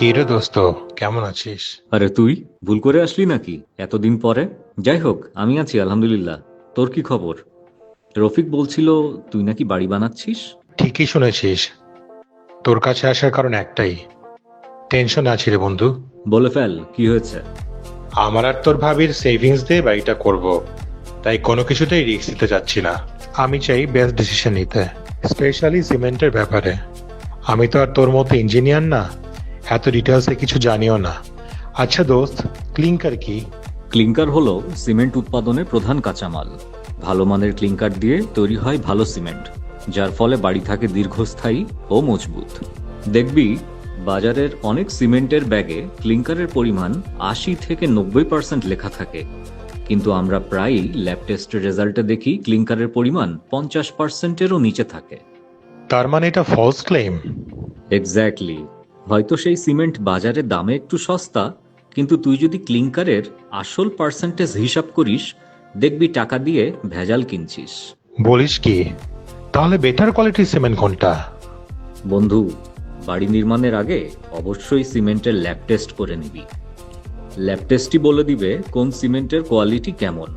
কি রে দোস্ত? কেমন আছিস? আরে তুই ভুল করে আসলি নাকি? এতদিন পরে? যাই হোক আমি আছি আলহামদুলিল্লাহ। তোর কি খবর? রফিক বলছিল তুই নাকি বাড়ি বানাচ্ছিস? ঠিকই শুনেছিস। তোর কাছে আসার কারণ একটাই। টেনশন আছি রে বন্ধু। বলে ফেল কি হয়েছে? আমার আর তোর ভাবির সেভিংস দিয়ে বাড়িটা করব। তাই কোনো কিছুতেই রিস্ক নিতে যাচ্ছি না। আমি চাই বেস্ট ডিসিশন নিতে স্পেশালি সিমেন্টের ব্যাপারে। আমি তো আর তোর মতো ইঞ্জিনিয়ার না। এত ডিটেলসে কিছু জানিও না। আচ্ছা দোস্ত ক্লিংকার কি? ক্লিংকার হলো সিমেন্ট উৎপাদনের প্রধান কাঁচামাল। ভালো মানের ক্লিংকার দিয়ে তৈরি হয় ভালো সিমেন্ট যার ফলে বাড়ি থাকে দীর্ঘস্থায়ী ও মজবুত। দেখবি বাজারের অনেক সিমেন্টের ব্যাগে ক্লিংকারের পরিমাণ আশি থেকে নব্বই পার্সেন্ট লেখা থাকে। কিন্তু আমরা প্রায়ই ল্যাব টেস্টের রেজাল্টে দেখি ক্লিংকারের পরিমাণ পঞ্চাশ পার্সেন্টেরও নিচে থাকে। তার মানে এটা ফলস ক্লেম এক্স্যাক্টলি হয়তো সেই সিমেন্ট বাজারে দামে একটু সস্তা কিন্তু তুই যদি ক্লিংকারের আসল পার্সেন্টেজ হিসাব করিস দেখবি টাকা দিয়ে ভেজাল কিনছিস। বলিস কি? তাহলে বেটার কোয়ালিটির সিমেন্ট কোনটা? বন্ধু বাড়ি নির্মাণের আগে অবশ্যই সিমেন্টের ল্যাব টেস্ট করে নিবি। ল্যাব টেস্টই বলে দিবে কোন সিমেন্টের কোয়ালিটি কেমন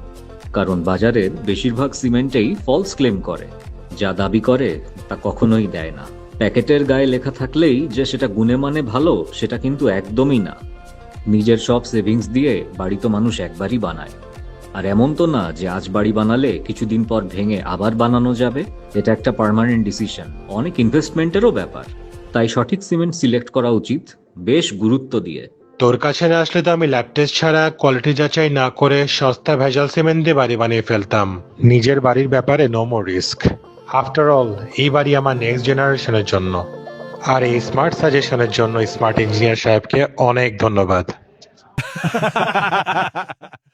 কারণ বাজারের বেশিরভাগ সিমেন্টেই ফলস ক্লেম করে যা দাবি করে তা কখনোই দেয় না। প্যাকেটের গায়ে লেখা থাকলেই যে সেটা গুণে মানে ভালো, সেটা কিন্তু একদমই না। নিজের সব সেভিংস দিয়ে বাড়ি তো মানুষ একবারই বানায়। আর এমন তো না যে আজ বাড়ি বানালে কিছুদিন পর ভেঙে আবার বানানো যাবে? এটা একটা পার্মানেন্ট ডিসিশন অনেক ইনভেস্টমেন্টেরও ব্যাপার। তাই সঠিক সিমেন্ট সিলেক্ট করা উচিত, বেশ গুরুত্ব দিয়ে। তোর কাছে না আসলে তো আমি ল্যাব টেস্ট ছাড়া কোয়ালিটি যাচাই না করে সস্তা ভেজাল সিমেন্ট দিয়ে বাড়ি বানিয়ে ফেলতাম। নিজের বাড়ির ব্যাপারে no more risk after all এই বাড়ি আমার নেক্সট জেনারেশনের জন্য। আর এই স্মার্ট সাজেশনের জন্য স্মার্ট ইঞ্জিনিয়ার সাহেবকে অনেক ধন্যবাদ।